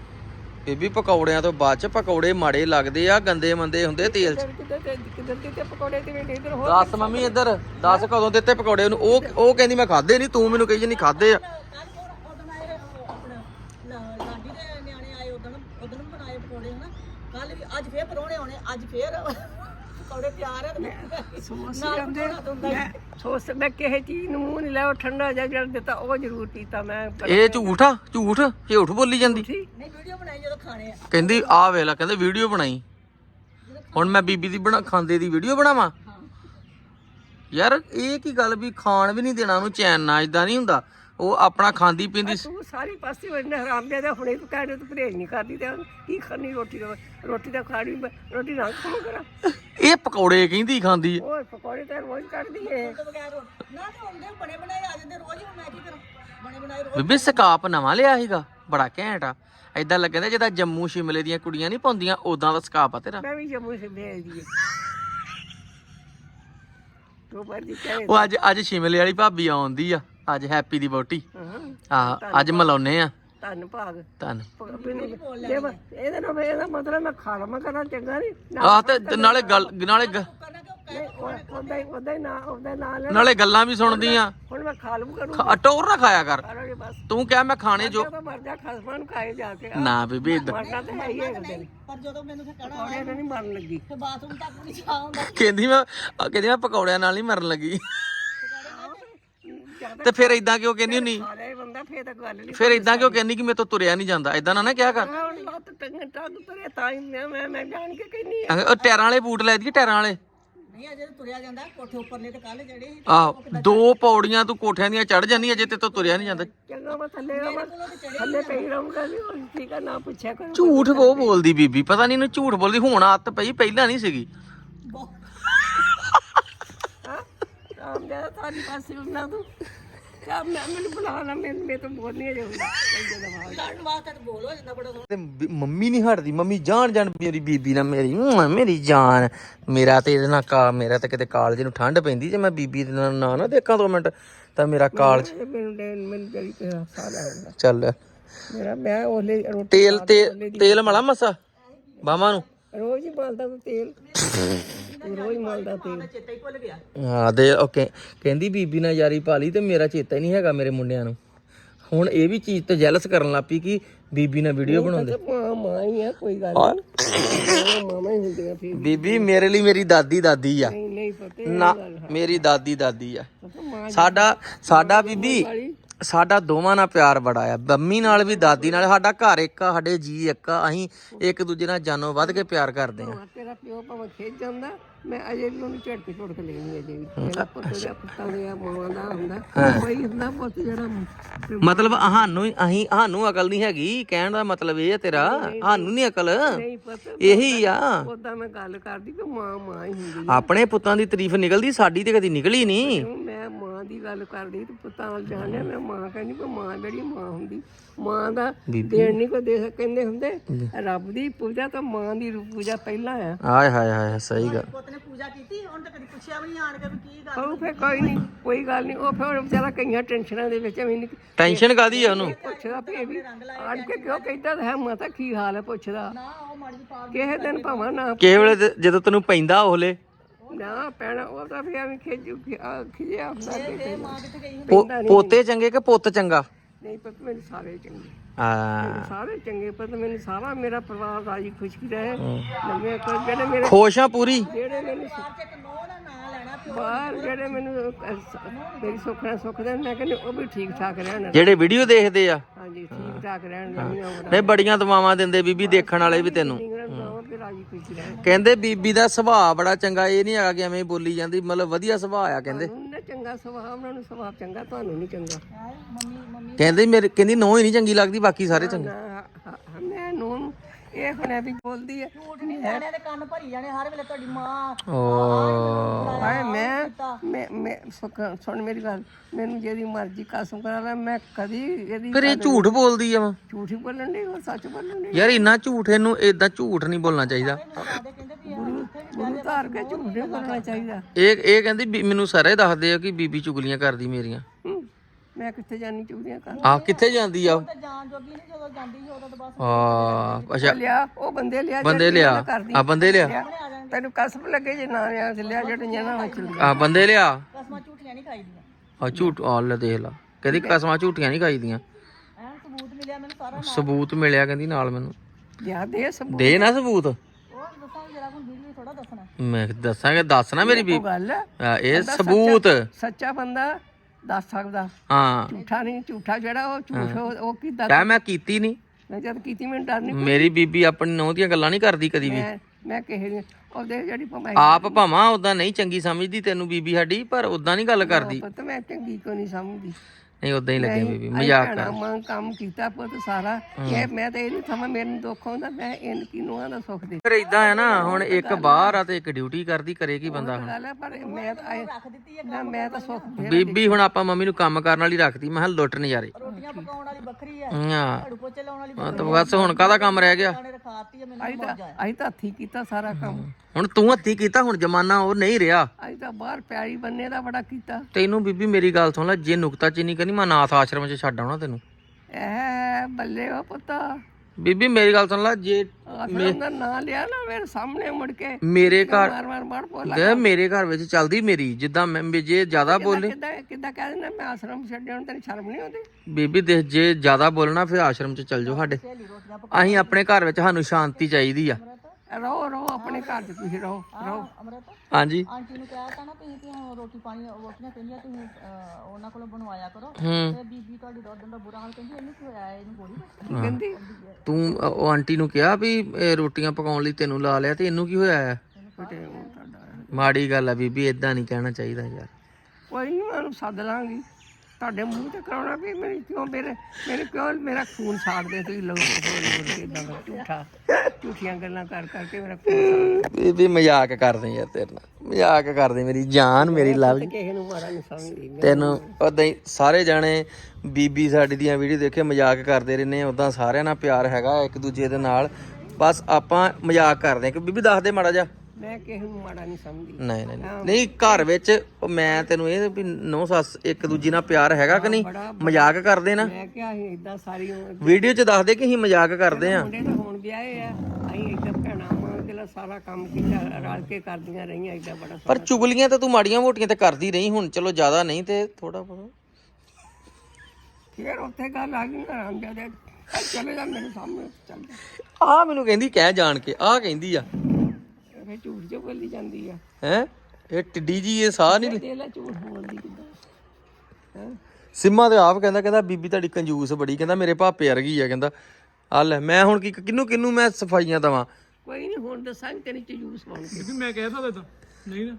ਬੀਬੀ ਪਕੌੜਿਆਂ ਤੋਂ ਬਾਅਦ ਚ ਪਕੌੜੇ ਮਾੜੇ ਲੱਗਦੇ ਆ ਗੰਦੇ ਮੰਦੇ ਹੁੰਦੇ ਤੇਲ ਚ।
ਕਿਤੇ ਤੇ ਕਿਤੇ ਤੇ ਪਕੌੜੇ ਤੇ ਵੀ ਇਧਰ ਹੋ
ਦੱਸ ਮੰਮੀ ਇੱਧਰ ਦੱਸ ਕਦੋਂ ਦਿੱਤੇ ਪਕੌੜੇ ਉਹਨੂੰ? ਉਹ ਉਹ ਕਹਿੰਦੀ ਮੈਂ ਖਾਦੇ ਨਹੀਂ ਤੂੰ ਮੈਨੂੰ ਕਹੀ ਨਹੀਂ ਖਾਦੇ ਆ।
ਉਦੋਂ ਆਏ ਆਪਣਾ ਲਾ- ਲਾਡੀ ਦੇ ਨਿਆਣੇ ਆਏ ਉਦੋਂ ਉਦੋਂ ਬਣਾਏ ਪਕੌੜੇ ਹਨਾ ਕੱਲ ਵੀ ਅੱਜ ਫੇਰ ਪਰੋਣੇ ਆਉਣੇ ਅੱਜ ਫੇਰ ਪਕੌੜੇ ਤਿਆਰ ਆ ਤੇ ਮੈਂ
ਸਮੋਸੇ
ਨਾਲ ਦਿੰਦਾ ਹੀ।
ਮੈਂ ਕਿਸੇ ਚੀਜ਼ ਨੂੰ ਮੂੰਹ ਨਹੀਂ ਲਾਇਆ ਠੰਡਾ ਜਿਹਾ ਜਿਹੜਾ ਦਿੱਤਾ ਉਹ ਜ਼ਰੂਰ ਪੀਤਾ ਮੈਂ। ਪਰ
ਇਹ ਝੂਠ ਆ ਝੂਠ? ਝੂਠ ਬੋਲੀ ਜਾਂਦੀ?
ਨਹੀਂ ਵੀਡੀਓ ਬਣਾਈ ਜਦੋਂ ਖਾਣੇ ਆ।
ਕਹਿੰਦੀ ਆ ਵੇਲਾ ਕਹਿੰਦੇ ਵੀਡੀਓ ਬਣਾਈ। ਹੁਣ ਮੈਂ ਬੀਬੀ ਦੀ ਬਣਾ ਖਾਂਦੇ ਦੀ ਵੀਡੀਓ ਬਣਾਵਾਂ? ਯਾਰ ਇਹ ਕੀ ਗੱਲ ਵੀ ਖਾਣ ਵੀ ਨਹੀਂ ਦੇਣਾ ਉਹਨੂੰ ਚੈਨ ਨਾ ਇਦਾਂ ਨਹੀਂ ਹੁੰਦਾ। ਉਹ ਆਪਣਾ ਖਾਂਦੀ ਪੀਂਦੀ ਸੀ।
ਤੂੰ ਸਾਰੀ ਪਾਸੇ ਵੰਨੇ ਹਰਾਮ ਦੇ ਦੇ ਹੁਣੇ ਤੂੰ ਕਹਿੰਦੇ ਤੂੰ ਪਰਹੇਜ ਨਹੀਂ ਕਰਦੀ ਤੇ ਕੀ ਖਾਣੀ ਰੋਟੀ ਦਾ ਰੋਟੀ ਦਾ ਖਾਣੀ ਰੋਟੀ ਨਾ ਖਾਵਾਂ ਕਰਾਂ।
ਇਹ ਪਕੌੜੇ ਕਹਿੰਦੀ ਖਾਂਦੀ।
ਉਹ ਪਕੌੜੇ ਤਾਂ ਰੋਜ਼ ਕੱਢਦੀ ਏ।
ਨਾ ਤੇ ਹੁੰਦੇ ਬਣੇ ਬਣਾਏ ਆ ਜਾਂਦੇ ਰੋਜ਼ ਹੁਣ ਮੈਂ ਕੀ ਕਰਾਂ? ਬਣੇ ਬਣਾਏ ਰੋਜ਼
ਬੀਬੀ ਸਕਾਪ ਨਵਾਂ ਲਿਆ ਸੀਗਾ ਬੜਾ ਘੈਂਟ ਆ। ਐਦਾਂ ਲੱਗਦਾ ਜਿੱਦਾਂ ਜੰਮੂ ਸ਼ਿਮਲੇ ਦੀਆਂ ਕੁੜੀਆਂ ਨਹੀਂ ਪਾਉਂਦੀਆਂ ਉਦਾਂ ਦਾ ਸਕਾਪ ਆ ਤੇਰਾ।
ਮੈਂ ਵੀ ਜੰਮੂ ਸੇ ਭੇਜਦੀ ਏ। ਤੂੰ ਮਰਦੀ ਕਹੇ।
ਉਹ ਅੱਜ ਅੱਜ ਸ਼ਿਮਲੇ ਵਾਲੀ ਭਾਬੀ ਆਉਂਦੀ ਆ। ਅੱਜ ਹੈਪੀ ਦੀ ਬੋਟੀ
ਹਾਂ
ਆ ਅੱਜ ਮਲਾਉਨੇ ਆ।
ਧੰਨ। ਭਾਗ
ਧੰਨ
ਇਹਦਾ ਨਾ ਇਹਦਾ ਮਤਲਬ ਮੈਂ ਖਾ ਲਵਾਂ ਕਰਾਂ ਚੰਗਾ ਨਹੀਂ।
ਆਹ ਤੇ ਨਾਲੇ ਗੱਲ ਨਾਲੇ ਗ-
ਕਰਨਾ ਕਿਉਂ
ਉਹਦਾ ਹੀ ਉਹਦਾ ਹੀ ਨਾ ਉਹਦਾ ਨਾ ਲੈ
ਨਾਲੇ ਗੱਲਾਂ ਵੀ ਸੁਣਦੀਆਂ
ਹੁਣ ਮੈਂ ਖਾ ਕਰੂੰ
ਟੋਰ ਨਾ ਖਾਇਆ ਕਰ। ਤੂੰ ਕਹਿ ਮੈਂ ਖਾਣੇ ਜੋ
ਜਦੋਂ ਮਰ ਜਾ ਖਸਮਾਂ ਨੂੰ ਖਾਏ ਜਾ ਕੇ।
ਨਾ ਬੀਬੀ
ਮਰਨਾ ਤਾਂ ਹੈ ਹੀ ਹੈ ਕਦੇ
ਪਰ ਜਦੋਂ ਮੈਨੂੰ ਫਿਰ ਕਹਿਣਾ
ਪਕੌੜੇ ਤਾਂ ਨਹੀਂ ਮਰਨ ਲੱਗੀ।
ਤੇ ਬਾਥਰੂਮ ਤੱਕ ਨਹੀਂ ਜਾ ਹੁੰਦਾ
ਕਹਿੰਦੀ ਮੈਂ ਕਹਿੰਦੀ ਮੈਂ ਪਕੌੜਿਆਂ ਨਾਲ ਹੀ ਮਰਨ ਲੱਗੀ। ਤੇ ਫਿਰ ਇਦਾਂ ਕਿਉਂ ਕਹਿੰਦੀ ਹੁੰਨੀ?
ਬੰਦਾ ਫੇਰ ਤਾਂ ਗੱਲ ਨਹੀਂ
ਫਿਰ ਇਦਾਂ ਕਿਉਂ ਕਹਿੰਦੀ ਕਿ ਮੇਰੇ ਤੋਂ ਤੁਰਿਆ ਨਹੀਂ ਜਾਂਦਾ? ਇਦਾਂ ਨਾ ਨਾ ਕਿਹਾ ਕਰ।
ਹੁਣ ਲੱਤ ਟੰਗ ਟੰਗ ਤੁਰੇ ਤਾਂ ਹੀ ਮੈਂ ਮੈਂ ਮੈਂ ਜਾਣ ਕੇ ਕਹਿੰਨੀ
ਅਹ ਉਹ ਟਾਇਰਾਂ ਵਾਲੇ ਬੂਟ ਲੈ ਦੀ ਟਾਇਰਾਂ ਵਾਲੇ।
ਨਹੀਂ ਅਜੇ ਤਾਂ ਤੁਰਿਆ ਜਾਂਦਾ ਕੋਠੇ ਉੱਪਰਲੇ ਤੇ ਕੱਲ ਜਿਹੜੇ ਸੀ।
ਆਹ ਦੋ ਪੌੜੀਆਂ ਤੂੰ ਕੋਠਿਆਂ ਦੀਆਂ ਚੜ ਜਾਂਦੀ ਅਜੇ ਤੇ ਤੋਂ ਤੁਰਿਆ ਨਹੀਂ ਜਾਂਦਾ।
ਚੰਗਾ ਮੈਂ ਥੱਲੇ ਰਵਾਂ ਥੱਲੇ ਪਈ ਰਹੂੰਗਾ ਵੀ ਉਹ ਠੀਕ ਆ ਨਾ ਪੁੱਛਿਆ ਕਰੋ
ਝੂਠ ਉਹ ਬੋਲਦੀ ਬੀਬੀ ਪਤਾ ਨਹੀਂ ਇਹਨੂੰ ਝੂਠ ਬੋਲਦੀ ਹੁਣ ਆਦਤ ਪਈ ਪਹਿਲਾਂ ਨਹੀਂ ਸੀਗੀ।
ਰਾਮ ਦੇ ਸਾਡੀ ਪਾਸੇ ਉਹਨਾਂ ਤੂੰ? ਕਾ ਮੈਂ ਮੈਨੂੰ ਬੁਲਾ ਲਾ ਮੈਂ ਮੈਂ ਤਾਂ ਬੋਲ ਨਹੀਂ ਜਾਊਂਗਾ
ਲੜਨ ਵਾਸਤੇ ਤਾਂ ਬੋਲ ਹੋ ਜਾਂਦਾ ਬੜਾ ਸੋਹਣਾ।
ਤੇ ਬੀ- ਮੰਮੀ ਨਹੀਂ ਹਟਦੀ ਮੰਮੀ ਜਾਣ ਜਾਣ ਮੇਰੀ ਬੀਬੀ ਨਾਲ ਮੇਰੀ ਮੇਰੀ ਜਾਨ। ਮੇਰਾ ਤੇ ਇਹਦੇ ਨਾਲ ਕਾ ਮੇਰਾ ਤੇ ਕਿਤੇ ਕਾਲਜ ਨੂੰ ਠੰਡ ਪੈਂਦੀ ਜੇ ਮੈਂ ਬੀਬੀ ਦੇ ਨਾਲ ਨਾ ਨਾ ਦੇਖਾਂ ਦੋ ਮਿੰਟ ਤਾਂ ਮੇਰਾ ਕਾਲਜ
ਮੈਨੂੰ ਮੈਨੂੰ ਜਿਹੜੀ ਹੁੰਦਾ
ਚੱਲ।
ਮੇਰਾ ਮੈਂ ਉਹਲੇ ਰੋਟੀ
ਤੇਲ ਤੇ ਤੇਲ ਮਲਾ ਮਸਾ ਬਾਵਾਂ ਨੂੰ।
ਰੋਜ਼ ਹੀ ਮਲਦਾ ਤੂੰ ਤੇਲ। ਤੂੰ ਰੋਜ਼ ਮਲਦਾ ਤੇਲ।
ਚੇਤਾ ਹੀ ਭੁੱਲ ਗਿਆ।
ਹਾਂ ਦੇ ਓਕੇ ਕਹਿੰਦੀ ਬੀਬੀ ਨਾਲ ਯਾਰੀ ਪਾ ਲਈ ਤੇ ਮੇਰਾ ਚੇਤਾ ਹੀ ਨਹੀਂ ਹੈਗਾ ਮੇਰੇ ਮੁੰਡਿਆਂ ਨੂੰ। ਹੁਣ ਇਹ ਵੀ ਚੀਜ਼ ਤੋਂ ਜੈਲਸ ਕਰਨ ਲੱਪੀ ਕਿ ਬੀਬੀ ਨਾਲ ਵੀਡੀਓ ਬਣਾਉਂਦੇ
ਤੇ ਮਾਂ ਮਾਂ ਹੀ ਆ ਕੋਈ ਗੱਲ ਨਹੀਂ। ਮਾਮਾ ਹੀ ਹੁੰਦੀਆਂ ਫਿਰ।
ਬੀਬੀ ਮੇਰੇ ਲਈ ਮੇਰੀ ਦਾਦੀ ਦਾਦੀ ਆ।
ਨਹੀਂ ਨਹੀਂ ਪਤਾ
ਨਾ ਮੇਰੀ ਦਾਦੀ ਦਾਦੀ ਆ। ਸਾਡਾ ਸਾਡਾ ਬੀਬੀ ਸਾਡਾ ਦੋਵਾਂ ਨਾਲ ਪਿਆਰ ਬੜਾ ਆ। ਬੰਮੀ ਨਾਲ ਵੀ ਦਾਦੀ ਨਾਲ। ਸਾਡਾ ਘਰ ਇੱਕ ਆ ਸਾਡੇ ਜੀ ਇੱਕ ਆ। ਅਸੀਂ ਇੱਕ ਦੂਜੇ ਨਾਲ ਜਾਨੋਂ ਵੱਧ ਕੇ ਪਿਆਰ ਕਰਦੇ ਆ।
ਤੇਰਾ ਪਿਓ ਭਾਵੇਂ ਖੇਤ ਜਾਂਦਾ ਮੈਂ ਅਜੇ ਵੀ ਉਹਨੂੰ ਝਟਕ ਝੁਟਕ ਲੈਣੀ ਅਜੇ ਵੀ। ਜਿਹੜਾ ਪੁੱਤ ਦਾ ਪੁੱਤਾਂ ਦੇ ਆ ਮਾਵਾਂ ਦਾ ਹੁੰਦਾ ਕੋਈ ਹੁੰਦਾ ਪੁੱਤ ਜਿਹੜਾ
ਮਤਲਬ ਸਾਨੂੰ ਅਸੀਂ ਸਾਨੂੰ ਅਕਲ ਨਹੀਂ ਹੈਗੀ। ਕਹਿਣ ਦਾ ਮਤਲਬ ਇਹ ਹੈ ਤੇਰਾ ਸਾਨੂੰ ਨਹੀਂ ਅਕਲ। ਇਹੀ ਆ।
ਉਦਾਂ ਮੈਂ ਗੱਲ ਕਰਦੀ ਕਿ ਮਾਂ ਮਾਂ ਹੀ ਹੁੰਦੀ
ਆਪਣੇ ਪੁੱਤਾਂ ਦੀ ਤਾਰੀਫ ਨਿਕਲਦੀ ਸਾਡੀ ਤੇ ਕਦੀ ਨਿਕਲੀ ਨਹੀਂ।
ਮੈਂ ਮਾਂ ਦੀ ਗੱਲ ਕਰਦੀ ਤੇ ਪੁੱਤਾਂ ਨਾਲ ਜਾਣਿਆ ਮੈਂ ਮਾਂ ਕਹਿੰਦੀ ਕਿ ਮਾਂ ਜਿਹੜੀ ਮਾਂ ਹੁੰਦੀ। ਮਾਂ ਦਾ ਦੇਣ ਨਹੀਂ ਕੋ ਦੇ ਸਕ- ਕਹਿੰਦੇ ਹੁੰਦੇ ਰੱਬ ਦੀ ਪੂਜਾ ਤਾਂ ਮਾਂ ਦੀ ਰੂ- ਪੂਜਾ ਪਹਿਲਾਂ ਆ।
ਆਏ ਹਾਏ ਹਾਏ ਸਹੀ ਗੱਲ।
ਪੁੱਤ ਨੇ ਪੂਜਾ ਕੀਤੀ ਉਹਨੇ ਤਾਂ ਕਦੀ ਪੁੱਛਿਆ ਵੀ ਨਹੀਂ ਆਣ ਕੇ ਵੀ ਕੀ ਗੱਲ
ਉਹ ਫੇ ਕੋਈ ਨਹੀਂ ਕੋਈ ਗੱਲ ਨਹੀਂ ਉਹ ਫਿਰ ਵਿਚਾਰਾ ਕਈਆਂ ਟੈਨਸ਼ਨਾਂ ਦੇ ਵਿੱਚ ਐਵੇਂ ਨਹੀਂ
ਟੈਨਸ਼ਨ ਕਾਦੀ ਆ ਉਹਨੂੰ?
ਪੁੱਛਦਾ ਵੀ ਇਹ ਵੀ ਆਣ ਕੇ ਕਿਉਂ ਕਹਿੰਦਾ ਤਾਂ ਹੈ ਮਾਤਾ ਕੀ ਹਾਲ ਹੈ ਪੁੱਛਦਾ।
ਨਾ ਉਹ ਮਾੜੀ ਜਿਹੀ ਪਾ
ਕਿਸੇ ਦਿਨ ਭਾਵਾਂ ਨਾ
ਕਿਸੇ ਵੇਲੇ ਤੇ ਜਦੋਂ ਤੈਨੂੰ ਪੈਂਦਾ ਉਹਲੇ
ਨਾ ਪੈਣਾ ਉਹ ਤਾਂ ਵੀ ਐਵੇਂ ਖਿਜੂ ਖਿਜਿਆ ਹੁੰਦਾ ਕਿ
ਮਾਂ ਕਿੱਥੇ ਗਈ
ਪੋ- ਪੋਤੇ ਚੰਗੇ ਕਿ ਪੁੱਤ ਚੰਗਾ?
ਨਹੀਂ ਪਤ ਮੈਨੂੰ ਸਾਰੇ ਚੰਗੇ।
ਆ
ਸਾਰੇ ਚੰਗੇ ਪਤ ਮੈਨੂੰ ਸਾਰਾ ਮੇਰਾ ਪਰਿਵਾਰ ਰਾਜੀ ਖੁਸ਼ੀ ਰਹੇ ਲੰਮੇ ਕਰ ਜਿਹੜੇ ਮੇਰੇ
ਖੁਸ਼ ਆ ਪੂਰੀ?
ਜਿਹੜੇ ਮੈਨੂੰ ਬਾਹਰ ਜਿਹੜੇ ਅਹ, ਸ- ਮੇਰੀ ਸੁੱਖ ਨਾਲ ਸੁੱਖ ਦੇ ਮੈਂ ਕਹਿੰਦੀ ਉਹ ਵੀ ਠੀਕ ਠਾਕ ਰਹਿਣ
ਜਿਹੜੇ ਵੀਡੀਓ ਦੇਖਦੇ ਆ?
ਹਾਂਜੀ ਠੀਕ ਠਾਕ ਰਹਿਣ ਲੰਮੀਆਂ ਉਮਰਾਂ
ਨਹੀਂ ਬੜੀਆਂ ਦੁਆਵਾਂ ਦਿੰਦੇ ਬੀਬੀ ਦੇਖਣ ਵਾਲੇ ਵੀ ਤੈਨੂੰ।
ਰਾਜੀ ਖੁਸ਼ੀ ਰਹੇ
ਕਹਿੰਦੇ ਬੀਬੀ ਦਾ ਸੁਭਾਅ ਬੜਾ ਚੰਗਾ ਇਹ ਨਹੀਂ ਹੈਗਾ ਕਿ ਐਵੇਂ ਹੀ ਬੋਲੀ ਜਾਂਦੀ ਮਤਲਬ ਵਧੀਆ ਸੁਭਾਅ ਆ ਕਹਿੰਦੇ।
ਉਹਨਾਂ ਨੇ ਚੰਗਾ ਸੁਭਾਅ ਉਹਨਾਂ ਨੂੰ ਸੁਭਾਅ ਚੰਗਾ ਤੁਹਾਨੂੰ ਨਹੀਂ ਚੰਗਾ।
ਮੰਮੀ ਮੰਮੀ
ਕਹਿੰਦੇ ਮੇਰੇ ਕਹਿੰਦੀ ਨੋ ਹੀ ਨਹੀਂ ਚੰਗੀ ਲੱਗਦੀ ਬਾਕੀ ਸਾਰੇ ਚੰਗੇ।
ਨਾ, ਹ- ਹ- ਮੈਂ ਨੂੰ ਇਹ ਹੁਣੇ ਵੀ ਬੋਲਦੀ ਹੈ।
ਨਿਆਣਿਆਂ ਦੇ ਕੰਨ ਭਰੀ ਜਾਣੇ ਹਰ ਵੇਲੇ ਤੁਹਾਡੀ ਮਾਂ
ਓ।
ਮੈਂ ਮੈਂ ਸੁੱਖ ਸੁਣ ਮੇਰੀ ਗੱਲ। ਮੈਨੂੰ ਜਿਹਦੀ ਮਰਜ਼ੀ ਕਸਮ ਕਰਾ ਲੈ ਮੈਂ ਕਦੀ ਇਹਦੀ
ਫਿਰ ਇਹ ਝੂਠ ਬੋਲਦੀ ਆ ਵਾ।
ਝੂਠੀ ਬੋਲਣ ਦੀ ਉਹ ਸੱਚ ਬੋਲਣ ਦੀ
ਯਾਰ ਇੰਨਾ ਝੂਠ ਇਹਨੂੰ ਇਦਾਂ ਝੂਠ ਨਹੀਂ ਬੋਲਣਾ ਚਾਹੀਦਾ।
ਗੁਰੂ ਗੁਰੂ ਧਾਰ ਕੇ ਝੂਠ ਨਹੀਂ ਬੋਲਣਾ ਚਾਹੀਦਾ।
ਇਹ ਇਹ ਕਹਿੰਦੀ ਵੀ ਮੈਨੂੰ ਸਾਰੇ ਦੱਸਦੇ ਆ ਕਿ ਬੀਬੀ ਚੁਗਲੀਆਂ ਕਰਦੀ ਮੇਰੀਆਂ।
ਹੂੰ। ਮੈਂ ਕਿੱਥੇ ਜਾਣੀ ਚੂੜੀਆਂ ਕਰ
ਆ ਕਿੱਥੇ ਜਾਂਦੀ ਆ? ਉਹ?
ਤੇ ਜਾਣ ਜੋਗੀ ਨਹੀਂ ਜਦੋਂ ਜਾਂਦੀ ਸੀ ਉਦੋਂ ਤਾਂ ਬਸ
ਆ ਅੱਛਾ।
ਲਿਆ ਉਹ ਬੰਦੇ ਲਿਆ
ਬੰਦੇ ਲਿਆ।
ਕਰਦੀ।
ਆ ਬੰਦੇ ਲਿਆ।
ਤੈਨੂੰ ਕਸਮ ਲੱਗੇ ਜੇ ਨਾ ਲਿਆ ਤੇ ਲਿਆ ਜਿਹੜੀਆਂ ਨਾ ਵਿੱਚ
ਆ ਬੰਦੇ ਲਿਆ।
ਕਸਮਾਂ ਝੂਠੀਆਂ ਨਹੀਂ ਖਾਈਦੀਆਂ।
ਆ ਝੂਠ ਆ ਲੈ ਦੇਖ ਲਾ। ਕਹਿੰਦੀ ਕਸਮਾਂ ਝੂਠੀਆਂ ਨਹੀਂ ਖਾਈਦੀਆਂ।
ਐਨ ਸਬੂਤ ਮਿਲਿਆ ਮੈਨੂੰ ਸਾਰਾ
ਸਬੂਤ ਮਿਲਿਆ ਕਹਿੰਦੀ ਨਾਲ ਮੈਨੂੰ।
ਲਿਆ ਦੇ ਸਭ
ਦੇ ਨਾ ਸਬੂਤ।
ਉਹ ਦੱਸਾਂਗੇ ਜਰਾ ਹੁਣ ਵੀਡੀਓ ਥੋੜਾ ਦੱਸਣਾ।
ਮੈਂ ਦੱਸਾਂਗੇ ਦੱਸ ਨਾ ਮੇਰੀ ਵੀ
ਉਹ ਗੱਲ ਹੈ।
ਆ, ਇਹ ਸਬੂਤ।
ਸੱਚਾ ਬੰਦਾ ਦੱਸ ਸਕਦਾ।
ਹਾਂ।
ਝੂਠਾ ਨਹੀਂ ਝੂਠਾ ਜਿਹੜਾ ਉਹ ਝੂਠ ਉਹ ਉਹ ਕਿਦਾਂ
ਕਹਿ ਮੈਂ ਕੀਤੀ ਨਹੀਂ
ਮੈਂ ਜਦ ਕੀਤੀ ਮੈਨੂੰ ਡਰ ਨਹੀਂ
ਮੇਰੀ ਬੀਬੀ ਆਪਣੀ ਨੌਂ ਦੀਆਂ ਗੱਲਾਂ ਨਹੀਂ ਕਰਦੀ ਕਦੀ ਵੀ।
ਮੈਂ ਮੈਂ ਕਿਸੇ ਦੀ ਉਹਦੇ ਜਿਹੜੀ ਭਮਾਈ
ਆਪ ਭਾਵਾਂ ਉਦਾਂ ਨਹੀਂ ਚੰਗੀ ਸਮਝਦੀ ਤੈਨੂੰ ਬੀਬੀ ਸਾਡੀ ਪਰ ਉਦਾਂ ਨਹੀਂ ਗੱਲ ਕਰਦੀ।
ਪੁੱਤ ਮੈਂ ਚੰਗੀ ਕੋ ਨਹੀਂ ਸਮਝਦੀ?
ਨਹੀਂ ਉਦਾਂ ਹੀ ਲੱਗੇ ਬੀਬੀ ਮਜ਼ਾਕ ਕਰ।
ਵਾਂਗ ਕੰਮ ਕੀਤਾ ਪੁੱਤ ਸਾਰਾ। ਇਹ ਮੈਂ ਤਾਂ ਇਹ ਨਹੀਂ ਸਮਝ ਮੈਨੂੰ ਦੁੱਖ ਹੁੰਦਾ ਮੈਂ ਇਹਨਾਂ ਕੀ ਨੂੰਹਾਂ ਦਾ ਸੁੱਖ ਦੇ
ਫਿਰ ਇਦਾਂ ਹੈ ਨਾ ਹੁਣ ਇੱਕ ਬਾਹਰ ਆ ਤੇ ਇੱਕ ਡਿਊਟੀ ਕਰਦੀ ਕਰੇ ਕੀ ਬੰਦਾ ਹੁਣ?
ਹੈ ਪਰ ਮੈਂ ਤਾਂ ਮੈਂ ਤਾਂ ਸੁੱਖ
ਬੀਬੀ ਹੁਣ ਆਪਾਂ ਮੰਮੀ ਨੂੰ ਕੰਮ ਕਰਨ ਵਾਲੀ ਰੱਖਤੀ ਮੈਂ ਕਿਹਾ ਲੁੱਟ ਨਜ਼ਾਰੇ।
ਰੋਟੀਆਂ ਪਕਾਉਣ ਵਾਲੀ ਵੱਖਰੀ ਹੈ
ਹਾਂ।
ਝਾੜੂ ਪੋਚੇ ਲਾਉਣ ਵਾਲੀ
ਹਾਂ, ਤਾਂ ਬਸ ਹੁਣ ਕਾਹਦਾ ਕੰਮ ਰਹਿ ਗਿਆ?
ਹੈ
ਅਸੀਂ ਤਾਂ ਅਸੀਂ ਤਾਂ ਹੱਥੀਂ ਕੀਤਾ ਸਾਰਾ ਕੰਮ।
ਹੁਣ ਤੂੰ ਹੱਥੀ ਕੀਤਾ ਹੁਣ ਜ਼ਮਾਨਾ ਉਹ ਨਹੀਂ ਰਿਹਾ।
ਅਸੀਂ ਤਾਂ ਬਾਹਰ ਪਿਆਰੀ ਬੰਨੇ ਦਾ ਬੜਾ ਕੀਤਾ।
ਤੈਨੂੰ ਬੀਬੀ ਮੇਰੀ ਗੱਲ ਸੁਣ ਲੈ ਜੇ ਨੁਕਤਾ ਚੀਨੀ ਕਰਨੀ ਮੈਂ ਅਨਾਥ ਆਸ਼ਰਮ 'ਚ ਛੱਡ ਆਉਣਾ ਤੈਨੂੰ।
ਐ ਬੱਲੇ ਉਹ ਪੁੱਤ।
ਬੀਬੀ ਮੇਰੀ ਗੱਲ ਸੁਣ ਲੈ ਜੇ
ਆਸਰਮ ਦਾ ਨਾਂ ਲਿਆ ਨਾ ਮੇਰੇ ਸਾਹਮਣੇ ਮੁੜ ਕੇ
ਮੇਰੇ ਘਰ
ਮਾਰ ਮਾਰ ਮਾਰ ਬੋਲ
ਦੇ ਮੇਰੇ ਘਰ ਵਿੱਚ ਚੱਲਦੀ ਮੇਰੀ ਜਿੱਦਾਂ ਮੈਂ ਵੀ ਜੇ ਜ਼ਿਆਦਾ ਬੋਲੇ
ਕਿੱਦਾਂ ਕਿੱਦਾਂ ਕਹਿ ਦਿੰਦਾ ਮੈਂ ਆਸ਼ਰਮ ਛੱਡਿਆ ਹੁਣ ਤੈਨੂੰ ਸ਼ਰਮ ਨਹੀਂ ਆਉਂਦੀ?
ਬੀਬੀ ਦੇਖ ਜੇ ਜ਼ਿਆਦਾ ਬੋਲਣਾ ਫਿਰ ਆਸ਼ਰਮ 'ਚ ਚੱਲ ਜਾਓ ਸਾਡੇ। ਅਸੀਂ ਆਪਣੇ ਘਰ ਵਿੱਚ ਸਾਨੂੰ ਸ਼ਾਂਤੀ ਚਾਹੀਦੀ ਆ।
ਰਹੋ ਰਹੋ ਆਪਣੇ ਘਰ 'ਚ ਤੁਸੀਂ ਰਹੋ ਰਹੋ।
ਅਮਰਤ।
ਹਾਂਜੀ।
ਆਂਟੀ ਨੂੰ ਕਿਹਾ ਤਾਂ ਨਾ ਤੁਸੀਂ ਕਿ ਹੁਣ ਰੋਟੀ ਪਾਣੀ ਰੋਟੀਆਂ ਕਹਿੰਦੀਆਂ ਤੁਸੀਂ ਅਹ, ਉਹਨਾਂ ਕੋਲੋਂ ਬਣਵਾਇਆ ਕਰੋ।
ਹੂੰ।
ਤੇ ਬੀਬੀ ਤੁਹਾਡੀ ਦੋ ਦਿਨ ਦਾ ਬੁਰਾ ਹਾਲ ਕਹਿੰਦੀ ਇਹਨੂੰ ਕੀ ਹੋਇਆ ਹੈ? ਇਹਨੂੰ ਗੋਲੀ ਵੱਜੀ?
ਕੀ ਕਹਿੰਦੀ?
ਤੂੰ ਅ, ਉਹ ਆਂਟੀ ਨੂੰ ਕਿਹਾ ਵੀ ਇਹ ਰੋਟੀਆਂ ਪਕਾਉਣ ਲਈ ਤੈਨੂੰ ਲਾ ਲਿਆ ਤੇ ਇਹਨੂੰ ਕੀ ਹੋਇਆ? ਹੈ
ਬੇਟੇ ਉਹ ਤੁਹਾਡਾ
ਮਾੜੀ ਗੱਲ ਆ ਬੀਬੀ ਇਦਾਂ ਨਹੀਂ ਕਹਿਣਾ ਚਾਹੀਦਾ ਯਾਰ।
ਕੋਈ ਨਹੀਂ ਮੈਂ ਉਹਨੂੰ ਸੱਦ ਲਾਂਗੀ। ਤੁਹਾਡੇ ਮੂੰਹ ਤੇ ਕਰਾਉਣਾ ਵੀ ਮੇਰੀ ਕਿਉਂ ਮੇਰੇ ਮੇਰੇ ਕਿਉਂ ਮੇਰਾ ਖੂਨ ਸਾੜਦੇ ਤੁਸੀਂ ਲੋਕ ਬੋਲ ਕੇ ਇਦਾਂ ਦਾ ਝੂਠਾ ਝੂਠੀਆਂ ਗੱਲਾਂ ਕਰ ਕਰਕੇ ਮੇਰਾ ਖੂਨ
ਬੀਬੀ ਮਜ਼ਾਕ ਕਰਦੇ ਯਾਰ ਤੇਰੇ ਨਾਲ ਮਜ਼ਾਕ ਕਰਦੇ ਮੇਰੀ ਜਾਨ ਮੇਰੀ ਲਵ
ਕਿਸੇ ਨੂੰ ਮਾਰਾ ਨਹੀਂ ਸਮਝਦੀ
ਤੈਨੂੰ ਉਦਾਂ ਹੀ ਸਾਰੇ ਜਾਣੇ ਬੀਬੀ ਸਾਡੀ ਦੀਆਂ ਵੀਡੀਓ ਦੇਖੇ ਮਜ਼ਾਕ ਕਰਦੇ ਰਹਿੰਦੇ ਉਦਾਂ ਸਾਰਿਆਂ ਨਾਲ ਪਿਆਰ ਹੈਗਾ ਇੱਕ ਦੂਜੇ ਦੇ ਨਾਲ। ਬਸ ਆਪਾਂ ਮਜ਼ਾਕ ਕਰਦੇ ਆ ਕਿ ਬੀਬੀ ਦੱਸ ਦੇ ਮਾੜਾ ਜਾ
ਮੈਂ ਕਿਸੇ ਨੂੰ ਮਾੜਾ ਨਹੀਂ ਸਮਝਦੀ।
ਨਹੀਂ ਨਹੀਂ ਨਹੀਂ। ਨਹੀਂ ਘਰ ਵਿੱਚ ਮੈਂ ਤੈਨੂੰ ਇਹ ਵੀ ਨੌ ਸੱਸ ਇੱਕ ਦੂਜੀ ਨਾਲ ਪਿਆਰ ਹੈਗਾ ਕਿ ਨਹੀਂ? ਮਜ਼ਾਕ ਕਰਦੇ ਨਾ।
ਮੈਂ ਕਿਹਾ ਅਸੀਂ ਇਦਾਂ ਸਾਰੀ ਉਮਰ
ਵੀਡੀਓ 'ਚ ਦੱਸਦੇ ਕਿ ਅਸੀਂ ਮਜ਼ਾਕ ਕਰਦੇ ਆ
ਮੁੰਡੇ ਤਾਂ ਹੁਣ ਵਿਆਹੇ ਆ ਅਸੀਂ ਇਦਾਂ ਭੈਣਾਂ ਵਾਂਗ ਜਿਹੜਾ ਸਾਰਾ ਕੰਮ ਕੀਤਾ ਰਲ ਕੇ ਕਰਦੀਆਂ ਰਹੀਆਂ ਇਦਾਂ ਬੜਾ
ਪਰ ਚੁਗਲੀਆਂ ਤਾਂ ਤੂੰ ਮਾੜੀਆਂ ਮੋਟੀਆਂ ਤੇ ਕਰਦੀ ਰਹੀ ਹੁਣ ਚਲੋ ਜ਼ਿਆਦਾ ਨਹੀਂ ਤੇ ਥੋੜਾ ਬਹੁਤ।
ਫਿਰ ਉੱਥੇ ਗੱਲ ਆ ਗਈ ਨਾ ਰਾਮ ਦੇ ਚਲੇ ਜਾ ਮੇਰੇ ਸਾਹਮਣੇ ਚੱਲ
ਆ ਮੈਨੂੰ ਕਹਿੰਦੀ ਕਹਿ ਜਾਣ ਕੇ ਆ ਕਹਿੰਦੀ ਆ।
ਫਿਰ ਝੂਠ ਜੋ ਬੋਲੀ ਜਾਂਦੀ ਆ।
ਹੈ? ਇਹ ਟਿੱਡੀ ਜੀ ਇਹ ਸਾਹ ਨਹੀਂ
ਦੇ ਲੈ ਝੂਠ ਬੋਲਦੀ ਕਿਦਾਂ। ਹਾਂ?
ਸਿੰਮਾ ਤੇ ਆਪ ਕਹਿੰਦਾ ਕਹਿੰਦਾ ਬੀਬੀ ਤੁਹਾਡੀ ਕੰਜੂਸ ਬੜੀ ਕਹਿੰਦਾ ਮੇਰੇ ਭਾਪੇ ਵਰਗੀ ਆ ਕਹਿੰਦਾ ਆ ਲੈ ਮੈਂ ਹੁਣ ਕੀ ਕਿੰਨੂੰ ਕਿੰਨੂੰ ਮੈਂ ਸਫਾਈਆਂ ਦਵਾਂ?
ਕੋਈ ਨਹੀਂ ਹੁਣ ਦੱਸਾਂ ਤੇਰੀ ਚ ਜੂਸ ਪਾਉਣ ਕੇ
ਵੀ ਮੈਂ ਕਹਿ ਸਕਦਾ ਤਾਂ ਨਹੀਂ ਨਾ।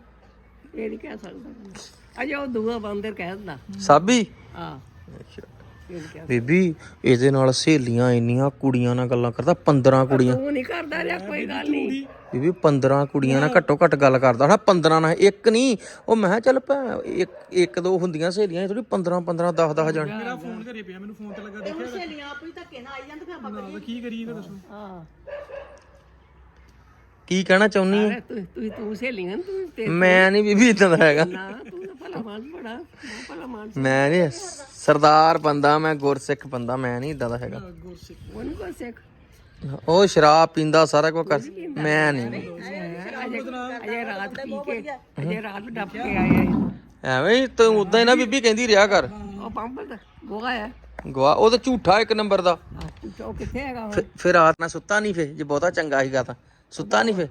ਇਹ ਨਹੀਂ ਕਹਿ ਸਕਦਾ। ਅਜੇ ਉਹ ਦੂਆ ਬਾਂਦਰ ਕਹਿ ਦਿੰਦਾ।
ਸਾਬੀ?
ਕਹਿ
ਬੀਬੀ ਇਹਦੇ ਨਾਲ ਸਹੇਲੀਆਂ ਇੰਨੀਆਂ ਕੁੜੀਆਂ ਨਾਲ ਗੱਲਾਂ ਕਰਦਾ 15 ਕੁੜੀਆਂ।
ਤੂੰ ਨਹੀਂ ਕਰਦਾ ਰਿਹਾ ਕੋਈ ਗੱਲ ਨਹੀਂ
ਬੀਬੀ 15 ਕੁੜੀਆਂ ਨਾਲ ਘੱਟੋ ਘੱਟ ਗੱਲ ਕਰਦਾ। ਹਾਂ 15 ਨਾਲ ਇੱਕ ਨਹੀਂ ਉਹ ਮੈਂ ਚੱਲ ਭੈ ਇੱਕ ਇੱਕ ਦੋ ਹੁੰਦੀਆਂ ਸਹੇਲੀਆਂ ਥੋੜੀ 15 15 10 10 ਜਾਣ।
ਮੇਰਾ ਫੋਨ ਘਰੇ ਪਿਆ ਮੈਨੂੰ ਫੋਨ ਤੇ ਲੱਗਾ ਦੇਖਿਆ।
ਸਹੇਲੀਆਂ ਆਪ ਹੀ ਧੱਕੇ ਨਾਲ ਆਈ ਜਾਂਦੇ ਫਿਰ ਆਪਾਂ
ਤਾਂ ਕੀ ਕਰੀਏ ਫਿਰ ਦੱਸੋ।
ਹਾਂ।
ਕੀ ਕਹਿਣਾ ਚਾਹੁੰਨੀ ਹੈ
ਤੂੰ ਤੂੰ ਤੂੰ ਸਹੇਲੀਆਂ ਨੂੰ ਤੂੰ ਤੇ
ਮੈਂ ਨਹੀਂ ਬੀਬੀ ਇਦਾਂ ਦਾ ਹੈਗਾ।
ਨਾ ਤੂੰ ਤਾਂ ਭਲਾ ਮਾਨ ਬੜਾ ਭਲਾ ਮਾਨ
ਮੈਂ ਨਹੀਂ ਸਰਦਾਰ ਬੰਦਾ ਮੈਂ ਗੁਰਸਿੱਖ ਬੰਦਾ ਮੈਂ ਨਹੀਂ ਇਦਾਂ ਦਾ ਹੈਗਾ।
ਉਹਨੂੰ ਕੋ ਸਿੱਖ
ਉਹ ਸ਼ਰਾਬ ਪੀਂਦਾ ਸਾਰਾ ਕੁਝ ਕਰ ਮੈਂ ਨਹੀਂ।
ਅਜੇ ਰਾਤ ਪੀ ਕੇ ਅਜੇ ਰਾਤ ਡੱਪ ਕੇ ਆਏ ਆ।
ਐਵੇਂ ਹੀ ਤੂੰ ਉਦਾਂ ਹੀ ਨਾ ਬੀਬੀ ਕਹਿੰਦੀ ਰਿਹਾ ਕਰ।
ਉਹ ਪੰਪ ਦਾ ਗੋਆ ਹੈ।
ਗਵਾ ਉਹ ਤਾਂ ਝੂਠਾ ਇੱਕ ਨੰਬਰ ਦਾ।
ਉਹ ਕਿੱਥੇ ਹੈਗਾ?
ਫਿਰ- ਰਾਤ ਨਾਲ ਸੁੱਤਾ ਨਹੀਂ ਫੇ ਜੇ ਬਹੁਤਾ ਚੰਗਾ ਸੀਗਾ ਤਾਂ। ਸੁੱਤਾ ਨਹੀਂ ਫੇ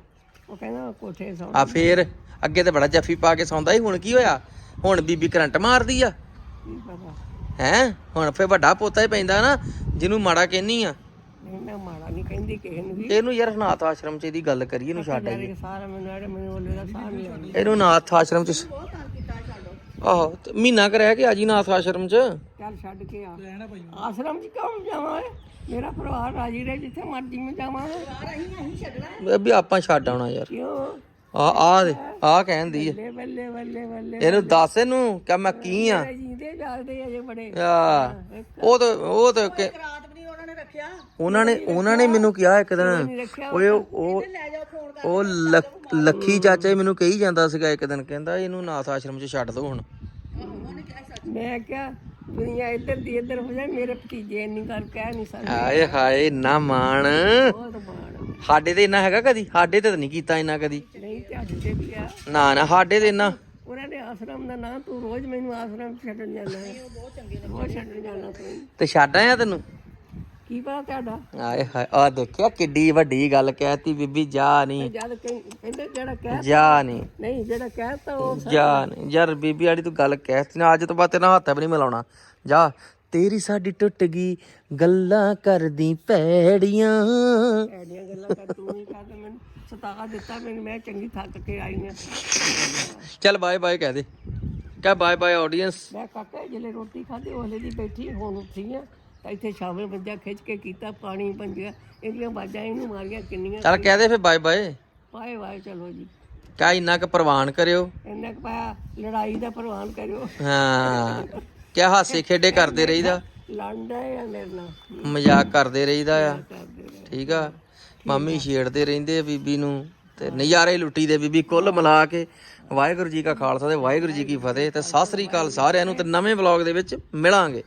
ਉਹ ਕਹਿੰਦਾ ਕੋਠੇ ਸੌ
ਆ ਫੇਰ ਅੱਗੇ ਤੇ ਬੜਾ ਜੱਫੀ ਪਾ ਕੇ ਸੌਂਦਾ ਸੀ ਹੁਣ ਕੀ ਹੋਇਆ? ਹੁਣ ਬੀਬੀ ਕਰੰਟ ਮਾਰਦੀ ਆ।
ਕੀ ਪਤਾ?
ਹੈ? ਹੁਣ ਫੇ ਵੱਡਾ ਪੋਤਾ ਹੀ ਪੈਂਦਾ ਨਾ ਜਿਹਨੂੰ ਮਾੜਾ ਕਹਿਨੀ ਆ।
ਨਹੀਂ ਮੈਂ ਮਾੜਾ ਨਹੀਂ ਕਹਿੰਦੀ ਕਿਸੇ ਨੂੰ ਵੀ।
ਇਹਨੂੰ ਯਾਰ ਅਨਾਥ ਆਸ਼ਰਮ ਚ ਇਹਦੀ ਗੱਲ ਕਰੀਏ ਇਹਨੂੰ ਛੱਡ ਆਈਏ।
ਸਾਰਾ ਮੈਨੂੰ ਆੜੇ ਮੈਨੂੰ ਉਹਲੇ ਦਾ ਸਾਹ ਨਹੀਂ ਆਉਂਦਾ।
ਇਹਨੂੰ ਅਨਾਥ ਆਸ਼ਰਮ ਚ ਆਹੋ ਤੇ ਮਹੀਨਾ ਕੁ ਰਹਿ ਕੇ ਆ ਜੀ ਅਨਾਥ ਆਸ਼ਰਮ ਚ।
ਚੱਲ ਛੱਡ ਕੇ ਆ। ਆਸ਼ਰਮ ਚ ਕਿਉਂ ਜਾਵਾਂ? ਮੇਰਾ ਪਰਿਵਾਰ ਰਾਜੀ ਰਹੇ ਜਿੱਥੇ ਮਰਜ਼ੀ ਮੈਂ ਜਾਵਾਂ।
ਆਪਾਂ ਛੱਡ ਆਉਣਾ ਯਾਰ।
ਕਿਉਂ?
ਆ ਆ ਦੇ ਆ ਕਹਿੰਦੀ ਆ।
ਬੱਲੇ ਬੱਲੇ ਬੱਲੇ ਬੱਲੇ।
ਇਹਨੂੰ ਦੱਸ ਇਹਨੂੰ ਕਿ ਮੈਂ ਕੀ ਆ?
ਜੀਂਦੇ ਜਾਗਦੇ ਅਜੇ ਬੜੇ।
ਆ ਉਹ ਤਾਂ ਉਹ ਤਾਂ ਕਿ-
ਰਾਤ ਵੀ ਨਹੀਂ ਉਹਨਾਂ ਨੇ ਰੱਖਿਆ।
ਉਹਨਾਂ ਨੇ ਉਹਨਾਂ ਨੇ ਮੈਨੂੰ ਕਿਹਾ ਇੱਕ ਦਿਨ। ਓਏ ਉਹ
ਲੈ ਜਾਓ ਫੋਨ ਕਰ
ਉਹ ਲੱਖ- ਲੱਖੀ ਚਾਚਾ ਹੀ ਮੈਨੂੰ ਕਹੀ ਜਾਂਦਾ ਸੀਗਾ ਇੱਕ ਦਿਨ ਕਹਿੰਦਾ ਇਹਨੂੰ ਨਾਥ ਆਸ਼ਰਮ 'ਚ ਛੱਡ ਦੋ ਹੁਣ।
ਮੈਂ ਕਿਹਾ ਦੁਨੀਆ ਇੱਧਰ ਦੀ ਇੱਧਰ ਹੋ ਜਾਏ ਮੇਰੇ ਭਤੀਜੇ ਇੰਨੀ ਗੱਲ ਕਹਿ ਨਹੀਂ ਸਕਦੇ।
ਆਏ ਹਾਏ ਨਾ ਮਾਣ।
ਬਹੁਤ ਮਾਣ।
ਸਾਡੇ ਤੇ ਇੰਨਾ ਹੈਗਾ ਕਦੀ? ਸਾਡੇ ਤੇ ਤਾਂ ਨਹੀਂ ਕੀਤਾ ਇੰਨਾ ਕਦੀ।
ਨਹੀਂ ਤੇ ਅੱਜ ਤੇ ਵੀ ਆ।
ਨਾ ਨਾ ਸਾਡੇ ਤੇ ਇੰਨਾ।
ਉਹਨਾਂ ਦੇ ਆਸ਼ਰਮ ਦਾ ਨਾਂ ਤੂੰ ਰੋਜ਼ ਮੈਨੂੰ ਆਸ਼ਰਮ ਛੱਡਣ ਜਾਂਦਾ ਹੈ। ਬਹੁਤ ਚੰਗੇ ਨੇ ਬਹੁਤ ਛੱਡਣ ਜਾਂਦਾ ਤੂੰ।
ਤੇ ਛੱਡ ਆਇਆ ਤੈਨੂੰ?
ਕੀ ਪਤਾ ਤੁਹਾਡਾ?
ਆਏ ਹਾਏ ਆ ਦੇਖਿਆ ਕਿੱਡੀ ਵੱਡੀ ਗੱਲ ਕਹਿਤੀ ਬੀਬੀ ਜਾ ਨਹੀਂ।
ਜਦ ਕਹੀਂ- ਕਹਿੰਦੇ ਜਿਹੜਾ ਕਹਿ
ਜਾ ਨਹੀਂ।
ਨਹੀਂ ਜਿਹੜਾ ਕਹਿਤਾ ਉਹ
ਜਾ ਨਹੀਂ। ਯਾਰ ਬੀਬੀ ਆੜੀ ਤੂੰ ਗੱਲ ਕਹਿਤੀ ਨਾ ਅੱਜ ਤੋਂ ਬਾਅਦ ਤੇਰਾ ਹੱਥ ਵੀ ਨਹੀਂ ਮਿਲਾਉਣਾ। ਜਾ। ਤੇਰੀ ਸਾਡੀ ਟੁੱਟ ਗਈ ਗੱਲਾਂ ਕਰਦੀ ਪੈੜੀਆਂ।
ਐਡੀਆਂ ਗੱਲਾਂ ਕਰ ਤੂੰ ਨਹੀਂ ਕਰਦਾ ਮੈਨੂੰ ਸਤਾ ਦਿੱਤਾ ਮੈਨੂੰ ਮੈਂ ਚੰਗੀ ਥੱਕ ਕੇ ਆਈ ਹਾਂ
ਚੱਲ ਬਾਏ ਬਾਏ ਕਹਿ ਦੇ। ਕਹ ਬਾਏ ਬਾਏ ਆਡੀਅנס
ਮੈਂ ਕਾਕਾ ਜਿਹੜੇ ਰੋਟੀ ਖਾਧੀ ਉਹਲੇ ਦੀ ਬੈਠੀ ਹੁਣ ਉੱਠੀ ਆ। ਤਾਂ ਇੱਥੇ ਸ਼ਾਮਲ ਬੰਜਾ ਖਿੱਚ ਕੇ ਕੀਤਾ ਪਾਣੀ ਪੰਜਿਆ ਇਹਦੀਆਂ ਬਾਜਾਂ ਇਹਨੂੰ ਮਾਰੀਆਂ ਕਿੰਨੀਆਂ
ਚੱਲ ਕਹਿ ਦੇ ਫਿਰ ਬਾਏ ਬਾਏ।
ਪਾਏ ਵਾਏ ਚਲੋ ਜੀ।
ਕਹ ਇੰਨਾ ਕੁ ਪ੍ਰਵਾਨ ਕਰਿਓ।
ਇੰਨਾ ਕੁ ਪਾਇਆ ਲੜਾਈ ਦਾ ਪ੍ਰਵਾਨ ਕਰਿਓ।
ਹਾਂ। ਕਿਆ ਹਾਸੇ ਖੇਡੇ ਕਰਦੇ ਰਹੀਦਾ।
ਲੜਦਾ ਆ ਮੇਰੇ ਨਾਲ?
ਮਜ਼ਾਕ ਕਰਦੇ ਰਹੀਦਾ ਆ। ਠੀਕ ਆ। ਮੰਮੀ ਛੇੜਦੇ ਰਹਿੰਦੇ ਆ ਬੀਬੀ ਨੂੰ ਤੇ ਨਜ਼ਾਰੇ ਲੁੱਟੀ ਦੇ ਬੀਬੀ ਕੁੱਲ ਮਿਲਾ ਕੇ। ਵਾਹਿਗੁਰੂ ਜੀ ਕਾ ਖਾਲਸਾ ਤੇ ਵਾਹਿਗੁਰੂ ਜੀ ਕੀ ਫਤਿਹ ਤੇ ਸਤਿ ਸ੍ਰੀ ਅਕਾਲ ਸਾਰਿਆਂ ਨੂੰ ਤੇ ਨਵੇਂ ਵਲੌਗ ਦੇ ਵਿੱਚ ਮਿਲਾਂਗੇ।